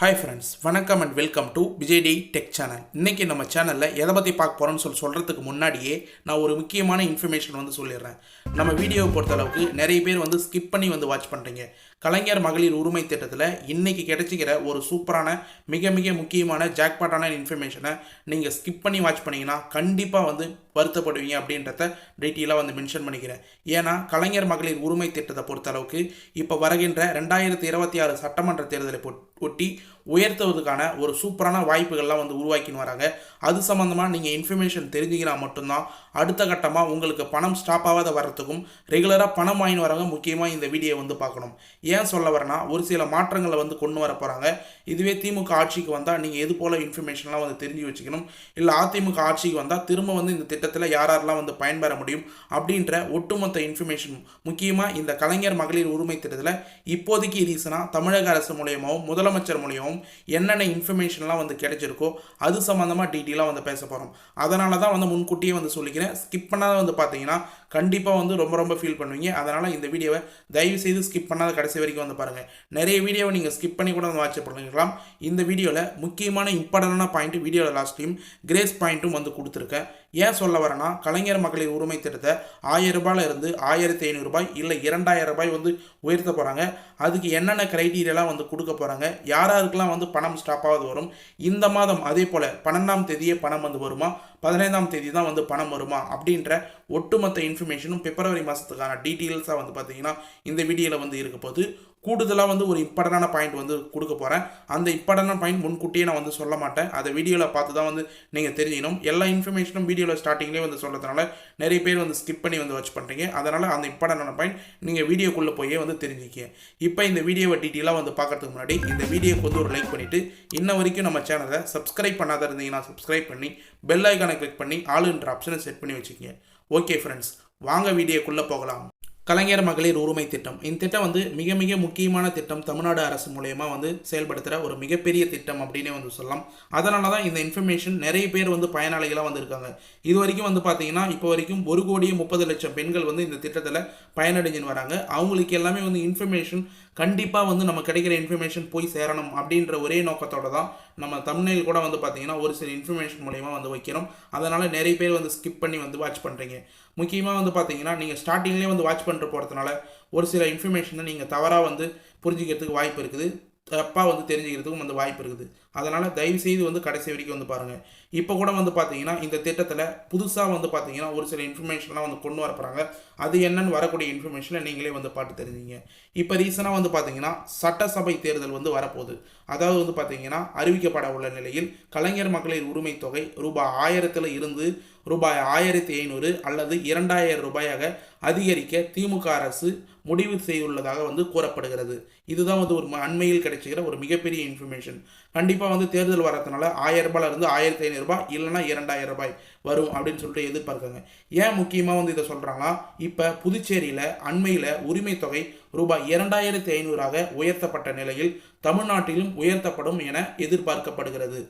Hi friends வணக்கம் and welcome to Vijay D tech channel இன்றைக்கி நம்ம சேனலில் எதை பற்றி பார்க்க போகிறோம்னு சொல்லி சொல்கிறதுக்கு முன்னாடியே நான் ஒரு முக்கியமான இன்ஃபர்மேஷன் வந்து சொல்லிடுறேன். நம்ம வீடியோவை பொறுத்தளவுக்கு நிறைய பேர் வந்து ஸ்கிப் பண்ணி வந்து வாட்ச் பண்ணுறீங்க கலைஞர் மகளிர் உரிமை திட்டத்தில் இன்றைக்கி கிடைச்சிக்கிற ஒரு சூப்பரான மிக மிக முக்கியமான ஜாக்பாட்டான இன்ஃபர்மேஷனை நீங்கள் ஸ்கிப் பண்ணி வாட்ச் பண்ணிங்கன்னா கண்டிப்பாக வந்து வருத்தப்படுவீங்க அப்படின்றத டீட்டெயிலாக வந்து மென்ஷன் பண்ணிக்கிறேன். ஏன்னா கலைஞர் மகளிர் உரிமை திட்டத்தை பொறுத்தளவுக்கு இப்போ வருகின்ற ரெண்டாயிரத்தி இருபத்தி ஆறு சட்டமன்ற தேர்தலை ஒட்டி உயர்த்துவதற்கான ஒரு சூப்பரான வாய்ப்புகள்லாம் வந்து உருவாக்கின்னு வராங்க. அது சம்மந்தமாக நீங்கள் இன்ஃபர்மேஷன் தெரிஞ்சுக்கினா மட்டும்தான் அடுத்த கட்டமாக உங்களுக்கு பணம் ஸ்டாப் ஆகாத வர்றதுக்கும் ரெகுலராக பணம் வாங்கின்னு வரவங்க முக்கியமாக இந்த வீடியோ வந்து பார்க்கணும். ஏன் சொல்ல வரேன்னா ஒரு சில மாற்றங்களை வந்து கொண்டு வர போகிறாங்க இதுவே திமுக ஆட்சிக்கு வந்தால் நீங்கள் எது போல் இன்ஃபர்மேஷன்லாம் வந்து தெரிஞ்சு வச்சுக்கணும்? இல்லை அதிமுக ஆட்சிக்கு வந்தால் திரும்ப வந்து இந்த திட்டத்தில் யார் யாரெல்லாம் வந்து பயன்பெற முடியும்? அப்படின்ற ஒட்டுமொத்த இன்ஃபர்மேஷன் முக்கியமாக இந்த கலைஞர் மகளிர் உரிமை திட்டத்தில் இப்போதைக்கு ரீசனாக தமிழக அரசு மூலியமாகவும் முதலமைச்சர் மூலியமாகவும் என்னென்ன இன்ஃபர்மேஷன்லாம் வந்து கிடைச்சிருக்கோ அது சம்மந்தமாக டீட்டெயிலாக வந்து பேச போகிறோம் அதனால தான் வந்து முன்கூட்டியே வந்து சொல்லிக்கிறேன். ஸ்கிப் பண்ணாத வந்து பார்த்தீங்கன்னா கண்டிப்பாக வந்து ரொம்ப ரொம்ப ஃபீல் பண்ணுவீங்க. அதனால் இந்த வீடியோவை தயவு செய்து ஸ்கிப் பண்ணாத கடைசி வரைக்கும் வந்து பாருங்கள் நிறைய வீடியோவை நீங்கள் ஸ்கிப் பண்ணி கூட வந்து வாட்ச் பண்ணிக்கலாம் இந்த வீடியோவில் முக்கியமான இம்பார்ட்டண்டான பாயிண்ட் வீடியோவில் லாஸ்ட்லையும் கிரேஸ் பாயிண்ட்டும் வந்து கொடுத்துருக்கேன். ஏன் சொல்ல வரேன்னா கலைஞர் மகளிர் உரிமை திட்டத்தை ஆயிரம் ரூபாயில இருந்து ஆயிரத்தி ஐநூறு ரூபாய் இல்லை இரண்டாயிரம் ரூபாய் வந்து உயர்த்த போகிறாங்க அதுக்கு என்னென்ன கிரைட்டீரியாலாம் வந்து கொடுக்க போகிறாங்க யார் யாருக்கெல்லாம் வந்து பணம் ஸ்டாப் ஆகுது வரும் இந்த மாதம் அதே போல் பன்னெண்டாம் தேதியே பணம் வந்து வருமா பதினைந்தாம் தேதி தான் வந்து பணம் வருமா அப்படின்ற ஒட்டுமொத்த இன்ஃபர்மேஷனும் பிப்ரவரி மாதத்துக்கான டீட்டெயில்ஸாக வந்து பார்த்தீங்கன்னா இந்த வீடியோவில் வந்து இருக்க போது கூடுதலாக வந்து ஒரு இம்பார்ட்டண்டான பாயிண்ட் வந்து கொடுக்க போகிறேன் அந்த இம்பார்ட்டண்டான பாயிண்ட் முன்கூட்டியே நான் வந்து சொல்ல மாட்டேன். அதை வீடியோவில் பார்த்து தான் வந்து நீங்கள் தெரிஞ்சிக்கணும். எல்லா இன்ஃபர்மேஷனும் வீடியோவில் ஸ்டார்டிங்லேயே வந்து சொல்கிறதுனால நிறைய பேர் வந்து ஸ்கிப் பண்ணி வந்து வச்சு பண்ணுறீங்க அதனால் அந்த இம்பார்ட்டண்டான பாயிண்ட் நீங்கள் வீடியோக்குள்ளே போயே வந்து தெரிஞ்சுக்க இப்போ இந்த வீடியோவை டீட்டெயிலாக வந்து பார்க்கறதுக்கு முன்னாடி இந்த வீடியோக்கு வந்து ஒரு லைக் பண்ணிவிட்டு இன்ன வரைக்கும் நம்ம சேனலை சப்ஸ்கிரைப் பண்ணாத இருந்தீங்கன்னா சப்ஸ்கிரைப் பண்ணி பெல் ஐக்கானை கிளிக் பண்ணி ஆளுன்ற ஆப்ஷனை செட் பண்ணி வச்சுக்கோங்க. ஓகே ஃப்ரெண்ட்ஸ் வாங்க வீடியோக்குள்ளே போகலாம். கலைஞர் மகளிர் உரிமை திட்டம். இந்த திட்டம் வந்து மிக மிக முக்கியமான திட்டம். தமிழ்நாடு அரசு மூலயமா வந்து செயல்படுத்துகிற ஒரு மிகப்பெரிய திட்டம் அப்படின்னே வந்து சொல்லலாம். அதனால தான் இந்த இன்ஃபர்மேஷன் நிறைய பேர் வந்து பயனாளிகளாக வந்திருக்காங்க. இது வரைக்கும் வந்து பார்த்தீங்கன்னா இப்போ வரைக்கும் ஒரு கோடியே முப்பது லட்சம் பெண்கள் வந்து இந்த திட்டத்தில் பயனடைஞ்சுன்னு வராங்க. அவங்களுக்கு எல்லாமே வந்து இன்ஃபர்மேஷன் கண்டிப்பாக வந்து நம்ம கிடைக்கிற இன்ஃபர்மேஷன் போய் சேரணும் அப்படின்ற ஒரே நோக்கத்தோட தான் நம்ம தமிழில் கூட வந்து பார்த்தீங்கன்னா ஒரு சில இன்ஃபர்மேஷன் மூலயமா வந்து வைக்கிறோம். அதனால் நிறைய பேர் வந்து ஸ்கிப் பண்ணி வந்து வாட்ச் பண்ணுறீங்க முக்கியமாக வந்து பார்த்தீங்கன்னா நீங்கள் ஸ்டார்டிங்லேயே வந்து வாட்ச் பண்ணுற போகிறதுனால ஒரு சில இன்ஃபர்மேஷனை நீங்கள் தவறாக வந்து புரிஞ்சுக்கிறதுக்கு வாய்ப்பு இருக்குது. தப்பாக வந்து தெரிஞ்சுக்கிறதுக்கும் வந்து வாய்ப்பு இருக்குது. அதனால் தயவு செய்து வந்து கடைசி வரைக்கும் வந்து பாருங்கள் இப்போ கூட வந்து பார்த்தீங்கன்னா இந்த திட்டத்தில் புதுசாக வந்து பார்த்தீங்கன்னா ஒரு சில இன்ஃபர்மேஷன்லாம் வந்து கொண்டு வரப்போகிறாங்க அது என்னன்னு வரக்கூடிய இன்ஃபர்மேஷனை நீங்களே வந்து பார்த்து தெரிஞ்சுங்க. இப்போ ரீசனாக வந்து பார்த்தீங்கன்னா சட்டசபை தேர்தல் வந்து வரப்போகுது. அதாவது வந்து பார்த்தீங்கன்னா அறிவிக்கப்பட உள்ள நிலையில் கலைஞர் மகளிர் உரிமை தொகை ரூபாய் ஆயிரத்தில் இருந்து ரூபாய் ஆயிரத்தி ஐநூறு அல்லது இரண்டாயிரம் ரூபாயாக அதிகரிக்க திமுக அரசு முடிவு செய்துள்ளதாக வந்து கூறப்படுகிறது. இதுதான் வந்து ஒரு அண்மையில் கிடைச்சிக்கிற ஒரு மிகப்பெரிய இன்ஃபர்மேஷன் கண்டிப்பாக வந்து தேர்தல் வரதுனால ஆயிரம் ரூபாயில இருந்து ஆயிரத்தி ஐநூறு ரூபாய் இல்லைன்னா இரண்டாயிரம் ரூபாய் வரும் அப்படின்னு சொல்லிட்டு எதிர்பார்க்குறாங்க. ஏன் முக்கியமாக வந்து இதை சொல்கிறாங்கன்னா இப்போ புதுச்சேரியில் அண்மையில் உரிமை தொகை ரூபாய் இரண்டாயிரத்தி ஐநூறாக உயர்த்தப்பட்ட நிலையில் தமிழ்நாட்டிலும் உயர்த்தப்படும் என எதிர்பார்க்கப்படுகிறது.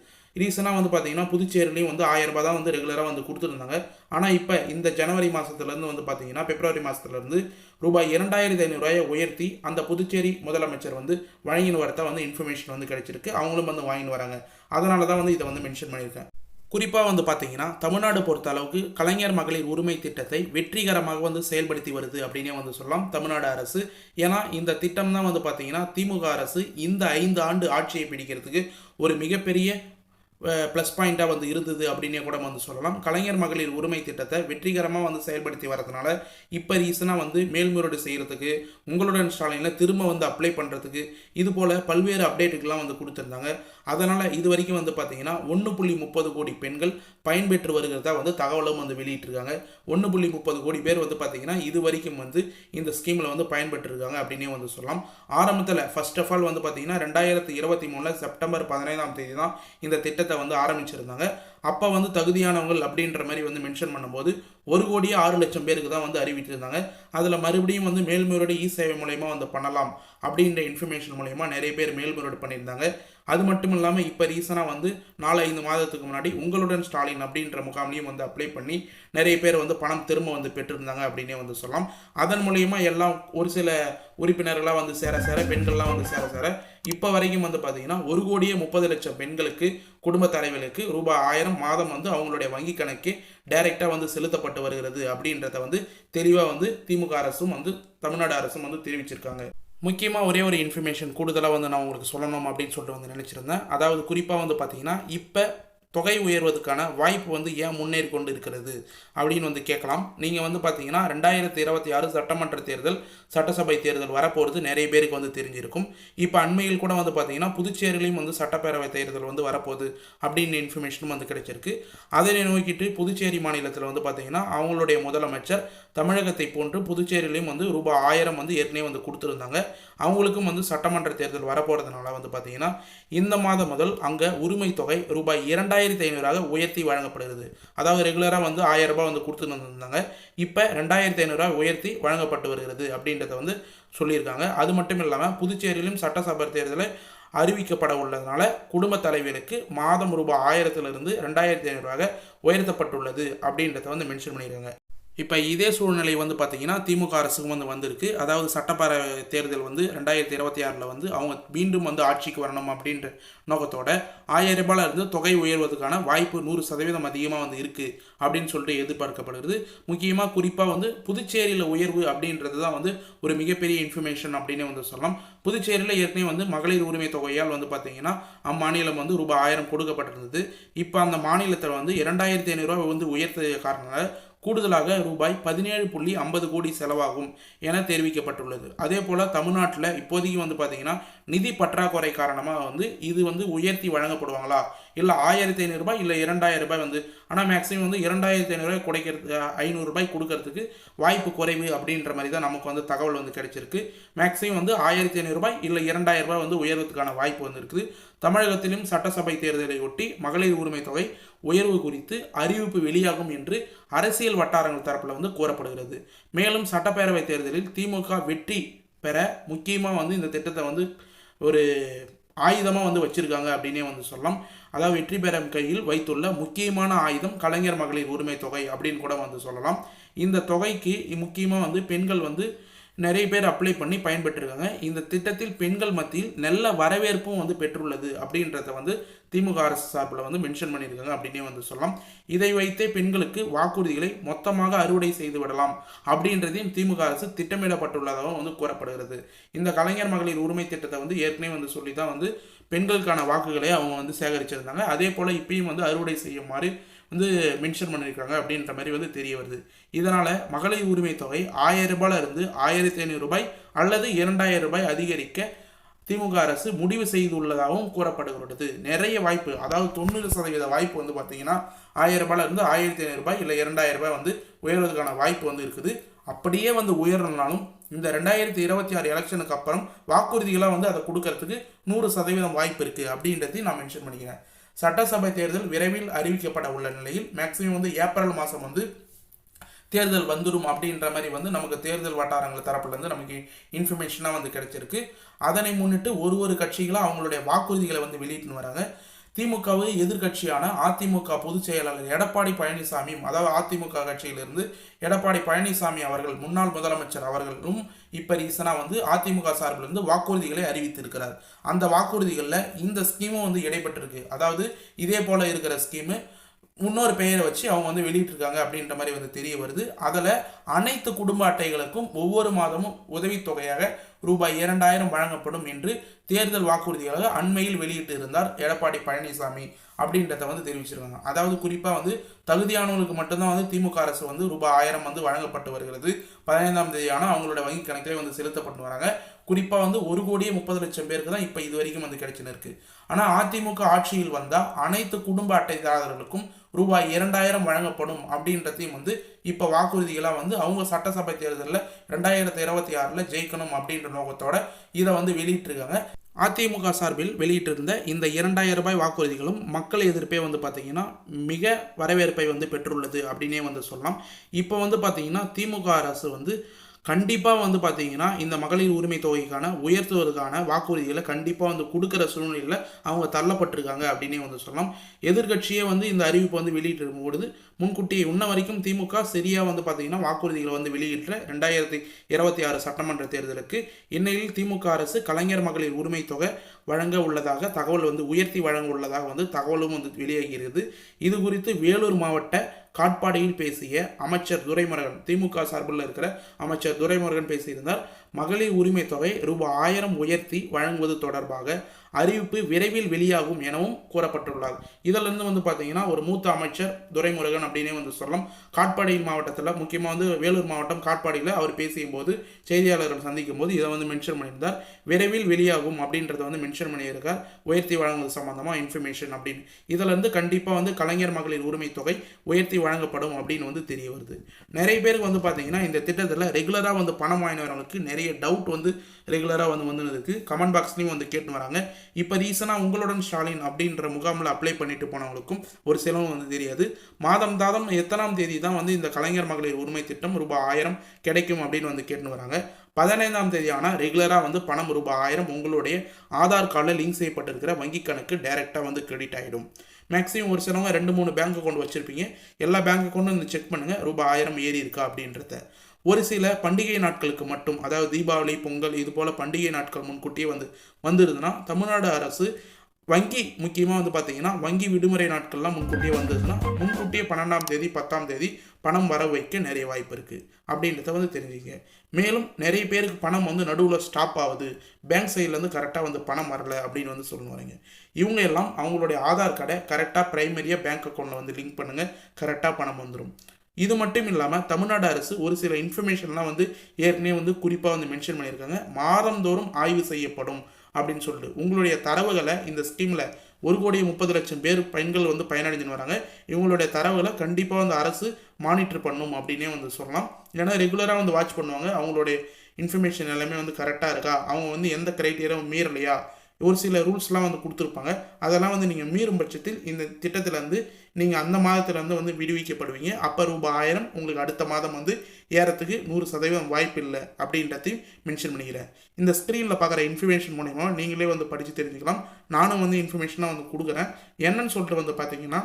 ரீசனாக வந்து பார்த்தீங்கன்னா புதுச்சேரிலையும் வந்து ஆயிரம் ரூபாய் தான் வந்து ரெகுலராக வந்து கொடுத்துருந்தாங்க. ஆனால் இப்போ இந்த ஜனவரி மாதத்துலேருந்து வந்து பார்த்தீங்கன்னா பிப்ரவரி மாதத்துலேருந்து ரூபாய் இரண்டாயிரத்தி ஐநூறுரூவாயை உயர்த்தி அந்த புதுச்சேரி முதலமைச்சர் வந்து வழங்கின வரத்தை வந்து இன்ஃபர்மேஷன் வந்து கிடைச்சிருக்கு. அவங்களும் வந்து வாங்கின்னு வராங்க. அதனால தான் வந்து இதை வந்து மென்ஷன் பண்ணியிருக்கேன். குறிப்பாக வந்து பார்த்தீங்கன்னா தமிழ்நாடு பொறுத்த அளவுக்கு கலைஞர் மகளிர் உரிமை திட்டத்தை வெற்றிகரமாக வந்து செயல்படுத்தி வருது அப்படின்னே வந்து சொல்லலாம் தமிழ்நாடு அரசு. ஏன்னா இந்த திட்டம் தான் வந்து பார்த்தீங்கன்னா திமுக அரசு இந்த ஐந்து ஆண்டு ஆட்சியை பிடிக்கிறதுக்கு ஒரு மிகப்பெரிய ப்ளஸ் பாயிண்ட்டாக வந்து இருந்தது அப்படின்னே கூட வந்து சொல்லலாம். கலைஞர் மகளிர் உரிமை திட்டத்தை வெற்றிகரமாக வந்து செயல்படுத்தி வரதுனால இப்போ ரீசனாக வந்து மேல்முறையீடு செய்கிறதுக்கு உங்களுடன் ஸ்டாலினில் திரும்ப வந்து அப்ளை பண்ணுறதுக்கு இது போல் பல்வேறு அப்டேட்டுக்கெலாம் வந்து கொடுத்துருந்தாங்க. அதனால் இது வரைக்கும் வந்து பார்த்தீங்கன்னா ஒன்று புள்ளி முப்பது கோடி பெண்கள் பயன்பெற்று வருகிறதா வந்து தகவலும் வந்து வெளியிட்டிருக்காங்க. ஒன்று புள்ளி முப்பது கோடி பேர் வந்து பார்த்திங்கன்னா இது வரைக்கும் வந்து இந்த ஸ்கீமில் வந்து பயன்பெற்றிருக்காங்க அப்படின்னே வந்து சொல்லலாம். ஆரம்பத்தில் ஃபர்ஸ்ட் ஆஃப் ஆல் வந்து பார்த்திங்கன்னா ரெண்டாயிரத்தி இருபத்தி மூணில் செப்டம்பர் பதினைந்தாம் தேதி தான் இந்த திட்டத்தை வந்து ஆரம்பிச்சிருந்தாங்க. அப்போ வந்து தகுதியானவங்கள் அப்படின்ற மாதிரி வந்து மென்ஷன் பண்ணும்போது ஒரு கோடியே ஆறு லட்சம் பேருக்கு தான் வந்து அறிவிச்சிருந்தாங்க அதில் மறுபடியும் வந்து மேல்முறையீடு இ சேவை மூலயமா வந்து பண்ணலாம் அப்படின்ற இன்ஃபர்மேஷன் மூலயமா நிறைய பேர் மேல்முறையீடு பண்ணியிருந்தாங்க. அது மட்டும் இல்லாமல் இப்போ ரீசனாக வந்து நாலு ஐந்து மாதத்துக்கு முன்னாடி உங்களுடன் ஸ்டாலின் அப்படின்ற முகாம்லையும் வந்து அப்ளை பண்ணி நிறைய பேர் வந்து பணம் திரும்ப வந்து பெற்றிருந்தாங்க அப்படின்னே வந்து சொல்லலாம். அதன் மூலயமா எல்லாம் ஒரு சில உறுப்பினர்களாக வந்து சேர சேர பெண்கள்லாம் வந்து சேர சேர இப்போ வரைக்கும் வந்து பார்த்தீங்கன்னா ஒரு கோடியே முப்பது லட்சம் பெண்களுக்கு குடும்ப தலைவர்களுக்கு ரூபாய் ஆயிரம் மாதம் வந்து அவங்களுடைய வங்கி கணக்கே டைரெக்டாக வந்து செலுத்தப்பட்டு வருகிறது அப்படின்றத வந்து தெளிவாக வந்து திமுக அரசும் வந்து தமிழ்நாடு அரசும் வந்து தெரிவிச்சிருக்காங்க. முக்கியமாக ஒரே ஒரு இன்ஃபர்மேஷன் கூடுதலாக வந்து நான் உங்களுக்கு சொல்லணும் அப்படின்னு சொல்லிட்டு வந்து நினச்சிருந்தேன். அதாவது குறிப்பாக வந்து பார்த்தீங்கன்னா இப்போ தொகை உயர்வதற்கான வாய்ப்பு வந்து ஏன் முன்னேறி கொண்டு இருக்கிறது அப்படின்னு வந்து கேட்கலாம். நீங்கள் வந்து பார்த்தீங்கன்னா ரெண்டாயிரத்தி இருபத்தி ஆறு சட்டமன்ற தேர்தல் சட்டசபை தேர்தல் வரப்போகிறது நிறைய பேருக்கு வந்து தெரிஞ்சிருக்கும். இப்போ அண்மையில் கூட வந்து பார்த்தீங்கன்னா புதுச்சேரியிலையும் வந்து சட்டப்பேரவை தேர்தல் வந்து வரப்போகுது அப்படின்னு இன்ஃபர்மேஷனும் வந்து கிடைச்சிருக்கு. அதனை நோக்கிட்டு புதுச்சேரி மாநிலத்தில் வந்து பார்த்தீங்கன்னா அவங்களுடைய முதலமைச்சர் தமிழகத்தை போன்று புதுச்சேரியிலையும் வந்து ரூபாய் ஆயிரம் வந்து ஏற்கனவே வந்து கொடுத்துருந்தாங்க. அவங்களுக்கும் வந்து சட்டமன்ற தேர்தல் வரப்போகிறதுனால வந்து பார்த்தீங்கன்னா இந்த மாதம் முதல் அங்கே உரிமை தொகை ரூபாய் இரண்டாயிரம் ரெண்டாயிரத்தி ஐநூறாக உயர்த்தி வழங்கப்படுகிறது. அதாவது ரெகுலராக வந்து ஆயிரம் ரூபாய் வந்து கொடுத்துட்டு வந்திருந்தாங்க. இப்போ ரெண்டாயிரத்தி ஐநூறுரூவா உயர்த்தி வழங்கப்பட்டு வருகிறது அப்படின்றத வந்து சொல்லியிருக்காங்க. அது மட்டும் இல்லாமல் புதுச்சேரியிலும் சட்டசபை தேர்தலில் அறிவிக்கப்பட உள்ளதுனால குடும்ப தலைவர்களுக்கு மாதம் ரூபாய் ஆயிரத்திலிருந்து ரெண்டாயிரத்தி ஐநூறுவாக உயர்த்தப்பட்டுள்ளது அப்படின்றத வந்து மென்ஷன் பண்ணியிருக்காங்க. இப்போ இதே சூழ்நிலை வந்து பார்த்தீங்கன்னா திமுக அரசுக்கும் வந்து வந்திருக்கு. அதாவது சட்டப்பேரவை தேர்தல் வந்து ரெண்டாயிரத்தி இருபத்தி ஆறில் வந்து அவங்க மீண்டும் வந்து ஆட்சிக்கு வரணும் அப்படின்ற நோக்கத்தோட ஆயிரம் ரூபாயில இருந்து தொகை உயர்வதற்கான வாய்ப்பு நூறு சதவீதம் அதிகமாக வந்து இருக்குது அப்படின்னு சொல்லிட்டு எதிர்பார்க்கப்படுகிறது. முக்கியமாக குறிப்பாக வந்து புதுச்சேரியில் உயர்வு அப்படின்றது தான் வந்து ஒரு மிகப்பெரிய இன்ஃபர்மேஷன் அப்படின்னு வந்து சொல்லலாம். புதுச்சேரியில் ஏற்கனவே வந்து மகளிர் உரிமை தொகையால் வந்து பார்த்தீங்கன்னா அம்மாநிலம் வந்து ரூபாய் ஆயிரம் கொடுக்கப்பட்டிருந்தது. இப்போ அந்த மாநிலத்தில் வந்து இரண்டாயிரத்தி ஐநூறுரூவா வந்து உயர்த்த காரணமாக கூடுதலாக ரூபாய் பதினேழு புள்ளி ஐம்பது கோடி செலவாகும் என தெரிவிக்கப்பட்டுள்ளது. அதே போல் தமிழ்நாட்டில் இப்போதைக்கு வந்து பார்த்தீங்கன்னா நிதி பற்றாக்குறை காரணமாக வந்து இது வந்து உயர்த்தி வழங்கப்படுவாங்களா? இல்லை ஆயிரத்தி ஐநூறுரூபாய் இல்லை இரண்டாயிரம் ரூபாய் வந்து ஆனால் மேக்ஸிமம் வந்து இரண்டாயிரத்தி ஐநூறுரூபாய் குறைக்கிறது ஐநூறுரூபாய் கொடுக்கறதுக்கு வாய்ப்பு குறைவு அப்படின்ற மாதிரி தான் நமக்கு வந்து தகவல் வந்து கிடைச்சிருக்கு. மேக்ஸிமம் வந்து ஆயிரத்தி ஐநூறுரூபாய் இல்லை இரண்டாயிரம் ரூபாய் வந்து உயர்வதற்கான வாய்ப்பு வந்து இருக்குது. தமிழகத்திலும் சட்டசபை தேர்தலை ஒட்டி மகளிர் உரிமை தொகை உயர்வு குறித்து அறிவிப்பு வெளியாகும் என்று அரசியல் வட்டாரங்கள் தரப்பில் வந்து கூறப்படுகிறது. மேலும் சட்டப்பேரவை தேர்தலில் திமுக வெற்றி பெற முக்கியமாக வந்து இந்த திட்டத்தை வந்து ஒரு ஆயுதமாக வந்து வச்சுருக்காங்க அப்படின்னே வந்து சொல்லலாம். அதாவது வெற்றி பெறும் கையில் வைத்துள்ள முக்கியமான ஆயுதம் கலைஞர் மகளிர் உரிமை தொகை அப்படின்னு கூட வந்து சொல்லலாம். இந்த தொகைக்கு முக்கியமாக வந்து பெண்கள் வந்து நிறைய பேர் அப்ளை பண்ணி பயன்பெற்றிருக்காங்க. இந்த திட்டத்தில் பெண்கள் மத்தியில் நல்ல வரவேற்பும் வந்து பெற்றுள்ளது அப்படின்றத வந்து திமுக அரசு சார்பில் வந்து மென்ஷன் பண்ணியிருக்காங்க அப்படின்னே வந்து சொல்லலாம். இதை வைத்தே பெண்களுக்கு வாக்குறுதிகளை மொத்தமாக அறுவடை செய்து விடலாம் அப்படின்றதையும் திமுக அரசு திட்டமிடப்பட்டுள்ளதாகவும் வந்து கூறப்படுகிறது. இந்த கலைஞர் மகளிர் உரிமை திட்டத்தை வந்து ஏற்கனவே வந்து சொல்லி தான் வந்து பெண்களுக்கான வாக்குகளை அவங்க வந்து சேகரிச்சிருந்தாங்க. அதே போல் இப்பயும் வந்து அறுவடை செய்யுமாறு வந்து மென்ஷன் பண்ணியிருக்காங்க அப்படின்ற மாதிரி வந்து தெரிய வருது. இதனால் மகளிர் உரிமை தொகை ஆயிரம் ரூபாயில் இருந்து ஆயிரத்தி ஐநூறு ரூபாய் அல்லது இரண்டாயிரம் ரூபாய் அதிகரிக்க திமுக அரசு முடிவு செய்துள்ளதாகவும் கூறப்படுகிறது நிறைய வாய்ப்பு அதாவது தொண்ணூறு சதவீத வாய்ப்பு வந்து பார்த்தீங்கன்னா ஆயிரம் ரூபாயில இருந்து ஆயிரத்தி ஐநூறு ரூபாய் இல்லை இரண்டாயிரம் ரூபாய் வந்து உயர்வதற்கான வாய்ப்பு வந்து இருக்குது. அப்படியே வந்து உயர்னாலும் இந்த ரெண்டாயிரத்தி இருபத்தி ஆறு எலெக்ஷனுக்கு அப்புறம் வாக்குறுதிகளாக வந்து அதை கொடுக்கறதுக்கு நூறு சதவீதம் வாய்ப்பு இருக்குது அப்படின்றதையும் நான் மென்ஷன் பண்ணிக்கிறேன். சட்டசபை தேர்தல் விரைவில் அறிவிக்கப்பட உள்ள நிலையில் மேக்சிமம் வந்து ஏப்ரல் மாதம் வந்து தேர்தல் வந்துடும் அப்படின்ற மாதிரி வந்து நமக்கு தேர்தல் வட்டாரங்கள் தரப்புலேருந்து நமக்கு இன்ஃபர்மேஷனாக வந்து கிடைச்சிருக்கு. அதனை முன்னிட்டு ஒரு ஒரு கட்சிகளும் அவங்களுடைய வாக்குறுதிகளை வந்து வெளியிட்டுன்னு வராங்க. திமுகவு எதிர்கட்சியான அதிமுக பொதுச் செயலாளர் எடப்பாடி பழனிசாமி அதாவது அதிமுக கட்சியிலிருந்து எடப்பாடி பழனிசாமி அவர்கள் முன்னாள் முதலமைச்சர் அவர்களும் இப்போ ரீசனாக வந்து அதிமுக சார்பிலிருந்து வாக்குறுதிகளை அறிவித்திருக்கிறார். அந்த வாக்குறுதிகளில் இந்த ஸ்கீமும் வந்து இடைப்பட்டிருக்கு. அதாவது இதே போல் இருக்கிற ஸ்கீமு இன்னொரு பெயரை வச்சு அவங்க வந்து வெளியிட்டிருக்காங்க அப்படின்ற மாதிரி வந்து தெரிய வருது. அதில் அனைத்து குடும்ப அட்டைகளுக்கும் ஒவ்வொரு மாதமும் உதவித்தொகையாக ரூபாய் இரண்டாயிரம் வழங்கப்படும் என்று தேர்தல் வாக்குறுதியாக அண்மையில் வெளியிட்டு இருந்தார் எடப்பாடி பழனிசாமி அப்படின்றத வந்து தெரிவிச்சிருக்காங்க. அதாவது குறிப்பாக வந்து தகுதியானவர்களுக்கு மட்டும்தான் வந்து திமுக அரசு வந்து ரூபாய் ஆயிரம் வந்து வழங்கப்பட்டு வருகிறது. பதினைந்தாம் தேதியான அவங்களோட வங்கி கணக்கிலே வந்து செலுத்தப்பட்டு வராங்க. குறிப்பாக வந்து ஒரு கோடியே முப்பது லட்சம் பேருக்கு தான் இப்போ இது வரைக்கும் வந்து கிடைச்சின்னு இருக்கு. ஆனால் அதிமுக ஆட்சியில் வந்தால் அனைத்து குடும்ப அட்டைதாரர்களுக்கும் ரூபாய் இரண்டாயிரம் வழங்கப்படும் அப்படின்றதையும் வந்து இப்போ வாக்குறுதிகளாக வந்து அவங்க சட்டசபை தேர்தலில் ரெண்டாயிரத்தி இருபத்தி ஆறில் ஜெயிக்கணும் அப்படின்ற நோக்கத்தோட இதை வந்து வெளியிட்டிருக்காங்க. அதிமுக சார்பில் வெளியிட்டிருந்த இந்த இரண்டாயிரம் ரூபாய் வாக்குறுதிகளும் மக்கள் எதிர்ப்பே வந்து பார்த்திங்கன்னா மிக வரவேற்பை வந்து பெற்றுள்ளது அப்படின்னே வந்து சொல்லலாம். இப்போ வந்து பார்த்தீங்கன்னா திமுக அரசு வந்து கண்டிப்பாக வந்து பார்த்தீங்கன்னா இந்த மகளிர் உரிமை தொகைக்கான உயர்த்துவதற்கான வாக்குறுதிகளை கண்டிப்பாக வந்து கொடுக்குற சூழ்நிலையில் அவங்க தள்ளப்பட்டிருக்காங்க அப்படின்னே வந்து சொல்லலாம். எதிர்கட்சியே வந்து இந்த அறிவிப்பு வந்து வெளியிட்டிருக்கும் பொழுது முன்கூட்டியே இன்ன வரைக்கும் திமுக சரியாக வந்து பார்த்தீங்கன்னா வாக்குறுதிகளை வந்து வெளியிட்ட ரெண்டாயிரத்தி இருபத்தி ஆறு சட்டமன்ற தேர்தலுக்கு இன்னையில் திமுக அரசு கலைஞர் மகளிர் உரிமை தொகை வழங்க உள்ளதாக தகவல் வந்து உயர்த்தி வழங்க உள்ளதாக வந்து தகவலும் வந்து வெளியாகிறது இது குறித்து வேலூர் மாவட்ட காட்பாடியில் பேசிய அமைச்சர் துரைமுருகன் திமுக சார்பில் இருக்கிற அமைச்சர் துரைமுருகன் பேசியிருந்தார். மகளிர் உரிமை தொகை ரூபாய் ஆயிரம் உயர்த்தி வழங்குவது தொடர்பாக அறிவிப்பு விரைவில் வெளியாகும் எனவும் கூறப்பட்டுள்ளது இதிலிருந்து வந்து பார்த்தீங்கன்னா ஒரு மூத்த அமைச்சர் துரைமுருகன் அப்படின்னே வந்து சொல்லலாம். காட்பாடி மாவட்டத்தில் முக்கியமாக வந்து வேலூர் மாவட்டம் காட்பாடியில் அவர் பேசியும் போது செய்தியாளர்கள் சந்திக்கும் போது இதை வந்து மென்ஷன் பண்ணியிருந்தார். விரைவில் வெளியாகும் அப்படின்றத வந்து மென்ஷன் பண்ணியிருக்கார். உயர்த்தி வழங்குவது சம்பந்தமாக இன்ஃபர்மேஷன் அப்படின்னு. இதிலிருந்து கண்டிப்பாக வந்து கலைஞர் மகளிர் உரிமை தொகை உயர்த்தி வழங்கப்படும் அப்படின்னு வந்து தெரிய வருது. நிறைய பேருக்கு வந்து பார்த்தீங்கன்னா இந்த திட்டத்தில் ரெகுலராக வந்து பணம் வாங்கினவர்களுக்கு நிறைய டவுட் வந்து ரெகுலராக வந்து வந்து இருக்கு. கமெண்ட் பாக்ஸ்லையும் வந்து கேட்டு வராங்க. இப்போ ரீசனாக உங்களுடன் ஸ்டாலின் அப்படின்ற முகாமில் அப்ளை பண்ணிட்டு போனவங்களுக்கும் ஒரு சிலவும் வந்து தெரியாது. மாதம் தாதம் எத்தனாம் தேதி தான் வந்து இந்த கலைஞர் மகளிர் உரிமை திட்டம் ரூபாய் ஆயிரம் கிடைக்கும் அப்படின்னு வந்து கேட்டுன்னு வராங்க. பதினைந்தாம் தேதி ஆனால் ரெகுலராக வந்து பணம் ரூபாய் ஆயிரம் உங்களுடைய ஆதார் கார்டில் லிங்க் செய்யப்பட்டிருக்கிற வங்கி கணக்கு டைரெக்டாக வந்து கிரெடிட் ஆகிடும் மேக்ஸிமம் ஒரு சிலவங்க ரெண்டு மூணு பேங்க் அக்கௌண்ட் வச்சுருப்பீங்க. எல்லா பேங்க் அக்கௌண்ட்டும் வந்து செக் பண்ணுங்கள் ரூபாய் ஆயிரம் ஏறி இருக்கா அப்படின்றத. ஒரு சில பண்டிகை நாட்களுக்கு மட்டும் அதாவது தீபாவளி பொங்கல் இது போல் பண்டிகை நாட்கள் முன்கூட்டியே வந்து வந்துருதுன்னா தமிழ்நாடு அரசு வங்கி முக்கியமாக வந்து பார்த்தீங்கன்னா வங்கி விடுமுறை நாட்கள்லாம் முன்கூட்டியே வந்ததுன்னா முன்கூட்டியே பன்னெண்டாம் தேதி பத்தாம் தேதி பணம் வர வைக்க நிறைய வாய்ப்பு இருக்குது அப்படின்றத வந்து தெரிஞ்சுங்க. மேலும் நிறைய பேருக்கு பணம் வந்து நடுவில் ஸ்டாப் ஆகுது. பேங்க் சைட்லேருந்து கரெக்டாக வந்து பணம் வரல அப்படின்னு வந்து சொல்லுவாங்க இவங்க எல்லாம் அவங்களுடைய ஆதார் கார்டை கரெக்டாக ப்ரைமரியாக பேங்க் அக்கௌண்ட்டில் வந்து லிங்க் பண்ணுங்கள் கரெக்டாக பணம் வந்துடும் இது மட்டும் இல்லாமல் தமிழ்நாடு அரசு ஒரு சில இன்ஃபர்மேஷன்லாம் வந்து ஏற்கனவே வந்து குறிப்பாக வந்து மென்ஷன் பண்ணியிருக்காங்க. மாதந்தோறும் ஆய்வு செய்யப்படும் அப்படின்னு சொல்லிட்டு. உங்களுடைய தரவுகளை இந்த ஸ்கீமில் ஒரு கோடி முப்பது லட்சம் பேர் பெண்கள் வந்து பயனடைஞ்சுன்னு வராங்க. இவங்களுடைய தரவுகளை கண்டிப்பாக வந்து அரசு மானிட்டர் பண்ணும் அப்படின்னே வந்து சொல்லலாம். ஏன்னா ரெகுலராக வந்து வாட்ச் பண்ணுவாங்க. அவங்களுடைய இன்ஃபர்மேஷன் எல்லாமே வந்து கரெக்டாக இருக்கா? அவங்க வந்து எந்த க்ரைட்டீரியாவும் மீறலையா? ஒரு சில ரூல்ஸ்லாம் வந்து கொடுத்துருப்பாங்க. அதெல்லாம் வந்து நீங்கள் மீறும் பட்சத்தில் இந்த திட்டத்திலேருந்து நீங்கள் அந்த மாதத்துலேருந்து வந்து விடுவிக்கப்படுவீங்க. அப்போ ரூபாய் ஆயிரம் உங்களுக்கு அடுத்த மாதம் வந்து ஏறத்துக்கு நூறு சதவீதம் வாய்ப்பு இல்லை அப்படின்றதையும் மென்ஷன் பண்ணிக்கிறேன். இந்த ஸ்க்ரீனில் பார்க்குற இன்ஃபர்மேஷன் மூலயமா நீங்களே வந்து படித்து தெரிஞ்சுக்கலாம். நானும் வந்து இன்ஃபர்மேஷனாக வந்து கொடுக்குறேன். என்னன்னு சொல்லிட்டு வந்து பார்த்தீங்கன்னா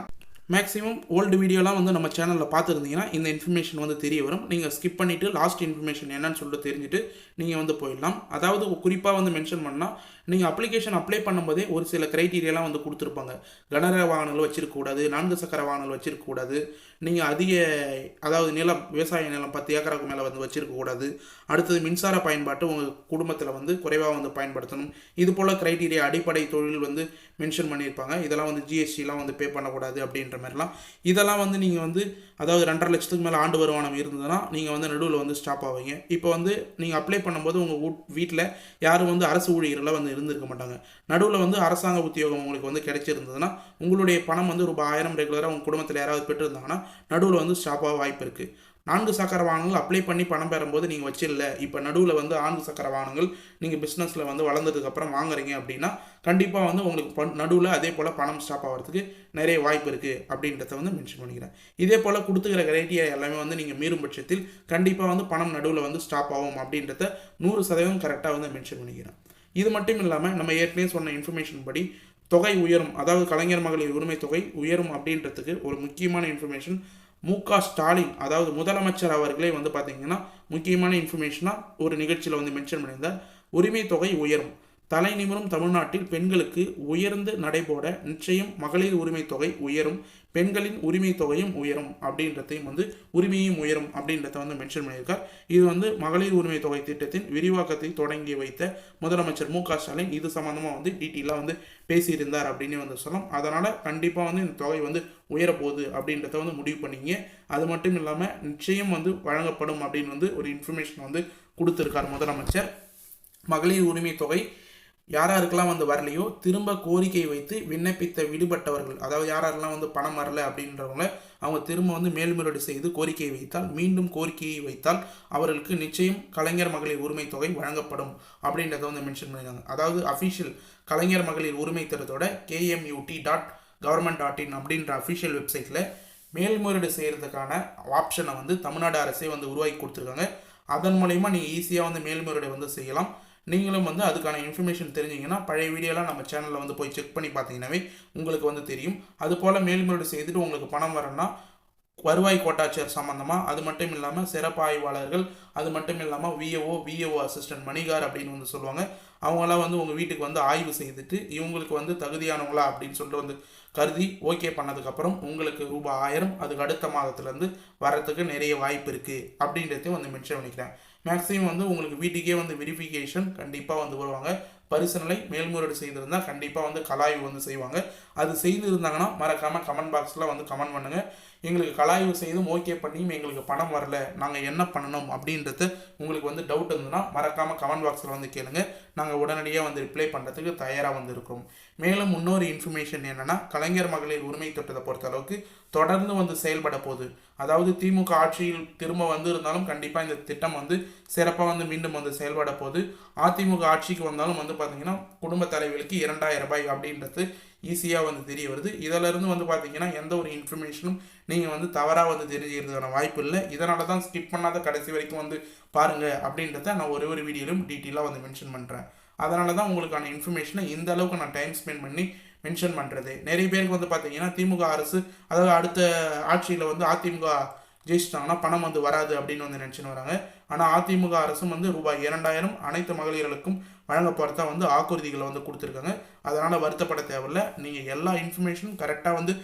மேக்ஸிமம் ஓல்டு வீடியோலாம் வந்து நம்ம சேனலில் பார்த்துருந்தீங்கன்னா இந்த இன்ஃபர்மேஷன் வந்து தெரிய வரும். நீங்கள் ஸ்கிப் பண்ணிவிட்டு லாஸ்ட் இன்ஃபர்மேஷன் என்னன்னு சொல்லிட்டு தெரிஞ்சுட்டு நீங்கள் வந்து போயிடலாம். அதாவது குறிப்பாக வந்து மென்ஷன் பண்ணால் நீங்கள் அப்ளிகேஷன் அப்ளை பண்ணும்போதே ஒரு சில க்ரைட்டீரியாலாம் வந்து கொடுத்துருப்பாங்க. கனரக வாகனங்கள் வச்சிருக்கக்கூடாது நான்கு சக்கர வாகனங்கள் வச்சிருக்கக்கூடாது. நீங்கள் அதிக அதாவது நிலம் விவசாய நிலம் பத்து ஏக்கருக்கு மேலே வந்து வச்சுருக்கக்கூடாது அடுத்தது மின்சார பயன்பாட்டு உங்கள் குடும்பத்தில் வந்து குறைவாக வந்து பயன்படுத்தணும். இது போல் க்ரைட்டீரியா அடிப்படை தொழில் வந்து மென்ஷன் பண்ணியிருப்பாங்க. இதெல்லாம் வந்து ஜிஎஸ்டிலாம் வந்து பே பண்ணக்கூடாது அப்படின்ற மாதிரிலாம். இதெல்லாம் வந்து நீங்கள் வந்து அதாவது ரெண்டரை லட்சத்துக்கு மேலே ஆண்டு வருமானம் இருந்ததுன்னா நீங்கள் வந்து நடுவில் வந்து ஸ்டாப் ஆவீங்க. இப்போ வந்து நீங்கள் அப்ளை பண்ணும்போது உங்கள் வீட்டில் யாரும் வந்து அரசு ஊழியர்களாக வந்து இருந்திருக்க மாட்டாங்க. நடுவில் வந்து அரசாங்க உத்தியோகம் உங்களுக்கு வந்து கிடைச்சிருந்ததுன்னா உங்களுடைய பணம் வந்து ரூபாய் ஆயிரம் ரெகுலராக உங்கள் குடும்பத்தில் யாராவது பெற்றிருந்தாங்கன்னா நடுவில் வந்து ஸ்டாப் ஆக வாய்ப்பு இருக்குது நான்கு சக்கர வாகனங்கள் அப்ளை பண்ணி பணம் பெறும்போது நீங்கள் வச்சிடல இப்போ நடுவில் வந்து ஆன்கு சக்கர வாகனங்கள் நீங்கள் பிஸ்னஸில் வந்து வளர்ந்ததுக்கப்புறம் வாங்குறீங்க அப்படின்னா கண்டிப்பாக வந்து உங்களுக்கு பண் நடுவில் அதே போல் பணம் ஸ்டாப் ஆகிறதுக்கு நிறைய வாய்ப்பு இருக்குது அப்படின்றத வந்து மென்ஷன் பண்ணிக்கிறேன். இதே போல் கொடுத்துக்கிற கிரைட்டீரியா எல்லாமே வந்து நீங்கள் மீறும் பட்சத்தில் கண்டிப்பாக வந்து பணம் நடுவில் வந்து ஸ்டாப் ஆகும் அப்படின்றத நூறு சதவீதம் கரெக்டாக வந்து மென்ஷன் பண்ணிக்கிறேன். இது மட்டும் இல்லாமல் நம்ம ஏற்கனவே சொன்ன இன்ஃபர்மேஷன் படி தொகை உயரும் அதாவது கலைஞர் மகளிர் உரிமை தொகை உயரும் அப்படின்றதுக்கு ஒரு முக்கியமான இன்ஃபர்மேஷன் மு க ஸ்டாலின் அதாவது முதலமைச்சர் அவர்களே வந்து பார்த்தீங்கன்னா முக்கியமான இன்ஃபர்மேஷனாக ஒரு நிகழ்ச்சியில் வந்து மென்ஷன் பண்ணியிருந்தார். உரிமை தொகை உயரும். தலை நிமிரும் தமிழ்நாட்டில் பெண்களுக்கு உயர்ந்து நடைபோட நிச்சயம் மகளிர் உரிமை தொகை உயரும் பெண்களின் உரிமை தொகையும் உயரும் அப்படின்றதையும் வந்து உரிமையும் உயரும் அப்படின்றத வந்து மென்ஷன் பண்ணியிருக்கார். இது வந்து மகளிர் உரிமை தொகை திட்டத்தின் விரிவாக்கத்தை தொடங்கி வைத்த முதலமைச்சர் மு க ஸ்டாலின் இது சம்மந்தமாக வந்து டீட்டெயிலாக வந்து பேசியிருந்தார் அப்படின்னு வந்து சொல்லலாம். அதனால் கண்டிப்பாக வந்து இந்த தொகை வந்து உயரப்போகுது அப்படின்றத வந்து முடிவு பண்ணிங்க. அது மட்டும் இல்லாமல் நிச்சயம் வந்து வழங்கப்படும் அப்படின்னு வந்து ஒரு இன்ஃபர்மேஷன் வந்து கொடுத்துருக்கார் முதலமைச்சர். மகளிர் உரிமை தொகை யார் யாருக்கெல்லாம் வந்து வரலையோ திரும்ப கோரிக்கை வைத்து விண்ணப்பித்த விடுபட்டவர்கள் அதாவது யார் யாரெல்லாம் வந்து பணம் வரல அப்படின்றவங்கள அவங்க திரும்ப வந்து மேல்முறையீடு செய்து கோரிக்கை வைத்தால் மீண்டும் கோரிக்கையை வைத்தால் அவர்களுக்கு நிச்சயம் கலைஞர் மகளிர் உரிமை தொகை வழங்கப்படும் அப்படின்றத வந்து மென்ஷன் பண்ணியிருக்காங்க. அதாவது அஃபிஷியல் கலைஞர் மகளிர் உரிமை தரத்தோட KMUT dot government dot in அப்படின்ற அஃபிஷியல் வெப்சைட்டில் மேல்முறையீடு செய்கிறதுக்கான ஆப்ஷனை வந்து தமிழ்நாடு அரசே வந்து உருவாக்கி கொடுத்துருக்காங்க. அதன் மூலயமா நீங்கள் ஈஸியாக வந்து மேல்முறையீடு வந்து செய்யலாம். நீங்களும் வந்து அதுக்கான இன்ஃபர்மேஷன் தெரிஞ்சிங்கன்னா பழைய வீடியோலாம் நம்ம சேனலில் வந்து போய் செக் பண்ணி பார்த்தீங்கன்னாவே உங்களுக்கு வந்து தெரியும். அது போல் மேல்முறையீடு செய்துட்டு உங்களுக்கு பணம் வரணும்னா வருவாய் கோட்டாட்சியர் சம்மந்தமாக அது மட்டும் இல்லாமல் சிறப்பு ஆய்வாளர்கள் அது மட்டும் இல்லாமல் விஏஓ விஏஓ அசிஸ்டன்ட் மணிகார் அப்படின்னு வந்து சொல்லுவாங்க. அவங்களாம் வந்து உங்கள் வீட்டுக்கு வந்து ஆய்வு செய்துட்டு இவங்களுக்கு வந்து தகுதியானவங்களா அப்படின்னு சொல்லிட்டு வந்து கருதி ஓகே பண்ணதுக்கப்புறம் உங்களுக்கு ரூபாய் ஆயிரம் அதுக்கு அடுத்த மாதத்துலேருந்து வரத்துக்கு நிறைய வாய்ப்பு இருக்குது அப்படின்றதையும் வந்து மென்ஷன் பண்ணிக்கிறேன். மேக்ஸிமம் வந்து உங்களுக்கு வீட்டுக்கே வந்து வெரிஃபிகேஷன் கண்டிப்பாக வந்து வருவாங்க. பரிசனலை மேல்முறையீடு செய்திருந்தால் கண்டிப்பாக வந்து கலாய்வு வந்து செய்வாங்க. அது செய்திருந்தாங்கன்னா மறக்காமல் கமெண்ட் பாக்ஸில் வந்து கமெண்ட் பண்ணுங்கள் எங்களுக்கு கலாய்வு செய்தும் ஓகே பண்ணியும் எங்களுக்கு பணம் வரல. நாங்கள் என்ன பண்ணணும் அப்படின்றது உங்களுக்கு வந்து டவுட் இருந்ததுன்னா மறக்காமல் கமெண்ட் பாக்ஸில் வந்து கேளுங்க. நாங்கள் உடனடியாக வந்து ரிப்ளை பண்ணுறதுக்கு தயாராக வந்து மேலும் இன்னொரு இன்ஃபர்மேஷன் என்னென்னா கலைஞர் மகளிர் உரிமை திட்டத்தை பொறுத்த அளவுக்கு தொடர்ந்து வந்து செயல்பட போகுது. அதாவது திமுக ஆட்சியில் திரும்ப வந்து இருந்தாலும் கண்டிப்பாக இந்த திட்டம் வந்து சிறப்பாக வந்து மீண்டும் வந்து செயல்பட போகுது. அதிமுக ஆட்சிக்கு வந்தாலும் வந்து பார்த்திங்கன்னா குடும்ப தலைவிகளுக்கு இரண்டாயிரம் ரூபாய் அப்படின்றது ஈஸியாக வந்து தெரிய வருது. இதிலிருந்து வந்து பார்த்தீங்கன்னா எந்த ஒரு இன்ஃபர்மேஷனும் நீங்கள் வந்து தவறாக வந்து தெரிஞ்சுக்கிறதுக்கான வாய்ப்பு இல்லை. இதனால தான் ஸ்கிப் பண்ணாத கடைசி வரைக்கும் வந்து பாருங்கள் அப்படின்றத நான் ஒரு ஒரு வீடியோலையும் டீட்டெயிலாக வந்து மென்ஷன் பண்ணுறேன் அதனால தான் உங்களுக்கான இன்ஃபர்மேஷனை இந்த அளவுக்கு நான் டைம் ஸ்பெண்ட் பண்ணி மென்ஷன் பண்ணுறது நிறைய பேருக்கு வந்து பார்த்தீங்கன்னா திமுக அரசு அதாவது அடுத்த ஆட்சியில் வந்து அதிமுக ஜெயிச்சிட்டாங்கன்னா பணம் வந்து வராது அப்படின்னு வந்து நினச்சின்னு வராங்க. ஆனால் அதிமுக அரசும் வந்து ரூபாய் இரண்டாயிரம் அனைத்து மகளிர்களுக்கும் வழங்க போகிறதா வந்து ஆக்குறுதிகளை வந்து கொடுத்துருக்காங்க. அதனால் வருத்தப்பட தேவையில்லை. நீங்கள் எல்லா இன்ஃபர்மேஷனும் கரெக்டாக வந்து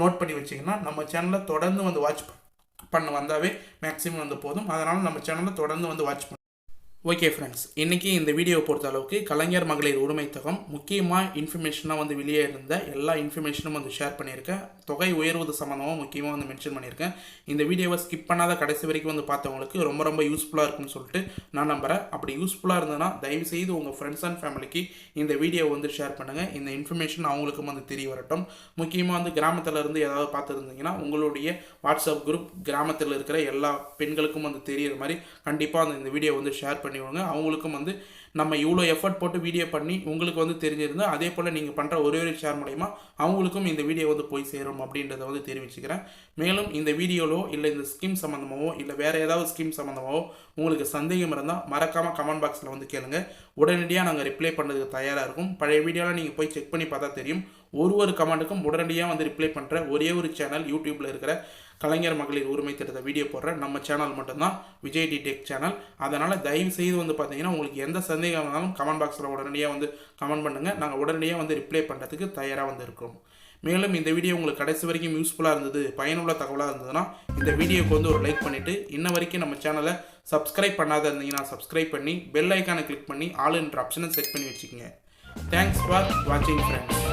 நோட் பண்ணி வச்சிங்கன்னா நம்ம சேனலை தொடர்ந்து வந்து வாட்ச் பண்ண வந்தாவே மேக்ஸிமம் வந்து போதும். அதனால் நம்ம சேனலை தொடர்ந்து வந்து வாட்ச் பண்ண ஓகே ஃப்ரெண்ட்ஸ் இன்றைக்கி இந்த வீடியோ பொறுத்த அளவுக்கு கலைஞர் மகளிர் உரிமை தொகம் முக்கியமாக இன்ஃபர்மேஷனாக வந்து வெளியே இருந்த எல்லா இன்ஃபர்மேஷனும் வந்து ஷேர் பண்ணியிருக்கேன். தொகை உயர்வது சம்மந்தமாக முக்கியமாக வந்து மென்ஷன் பண்ணியிருக்கேன். இந்த வீடியோவை ஸ்கிப் பண்ணாத கடைசி வரைக்கும் வந்து பார்த்தவங்களுக்கு ரொம்ப ரொம்ப யூஸ்ஃபுல்லாக இருக்கும்னு சொல்லிட்டு நான் நம்புகிறேன் அப்படி யூஸ்ஃபுல்லாக இருந்ததுன்னா தயவுசெய்து உங்கள் ஃப்ரெண்ட்ஸ் அண்ட் ஃபேமிலிக்கு இந்த வீடியோவை வந்து ஷேர் பண்ணுங்கள் இந்த இன்ஃபர்மேஷன் அவங்களுக்கும் வந்து தெரிய வரட்டும். முக்கியமாக வந்து கிராமத்தில் இருந்து ஏதாவது பார்த்துருந்தீங்கன்னா உங்களுடைய வாட்ஸ்அப் குரூப் கிராமத்தில் இருக்கிற எல்லா பெண்களுக்கும் வந்து தெரியிற மாதிரி கண்டிப்பாக அந்த இந்த வீடியோ வந்து ஷேர் பண்ணி விடுங்க அவங்களுக்கும் வந்து நம்ம இவ்வளோ எஃபர்ட் போட்டு வீடியோ பண்ணி உங்களுக்கு வந்து தெரிஞ்சிருந்தா அதே போல் நீங்கள் பண்ணுற ஒரே ஒரு ஷேர் மூலயமா அவங்களுக்கும் இந்த வீடியோ வந்து போய் சேரும் அப்படின்றத வந்து தெரிவிச்சுக்கிறேன். மேலும் இந்த வீடியோலோ இல்லை இந்த ஸ்கீம் சம்மந்தமாகவோ இல்லை வேறு ஏதாவது ஸ்கீம் சம்மந்தமாகவோ உங்களுக்கு சந்தேகம் இருந்தால் மறக்காமல் கமெண்ட் பாக்ஸில் வந்து கேளுங்க. உடனடியாக நாங்கள் ரிப்ளை பண்ணுறதுக்கு தயாராக இருக்கும். பழைய வீடியோவில் நீங்கள் போய் செக் பண்ணி பார்த்தா தெரியும். ஒரு ஒரு கமெண்ட்டுக்கும் உடனடியாக வந்து ரிப்ளை பண்ணுற ஒரே ஒரு சேனல் யூடியூப்பில் இருக்கிற கலைஞர் மகளிர் உரிமை திட்டத்தை வீடியோ போடுற நம்ம சேனல் மட்டும்தான் விஜய் டி டெக் சேனல் அதனால் தயவு செய்து வந்து பார்த்தீங்கன்னா உங்களுக்கு எந்த சந்தேகம் இருந்தாலும் கமெண்ட் பாக்ஸில் உடனடியாக வந்து கமெண்ட் பண்ணுங்கள் நாங்கள் உடனடியாக வந்து ரிப்ளை பண்ணுறதுக்கு தயாராக வந்து இருக்கோம் மேலும் இந்த வீடியோ உங்களுக்கு கடைசி வரைக்கும் யூஸ்ஃபுல்லாக இருந்தது பயனுள்ள தகவலாக இருந்ததுன்னா இந்த வீடியோக்கு வந்து ஒரு லைக் பண்ணிவிட்டு இன்ன வரைக்கும் நம்ம சேனலை சப்ஸ்கிரைப் பண்ணாத இருந்தீங்கன்னா சப்ஸ்கிரைப் பண்ணி பெல் ஐக்கானை கிளிக் பண்ணி ஆல் என்ற ஆப்ஷனை செட் பண்ணி வச்சுக்கோங்க. தேங்க்ஸ் ஃபார் வாட்சிங் ஃப்ரெண்ட்ஸ்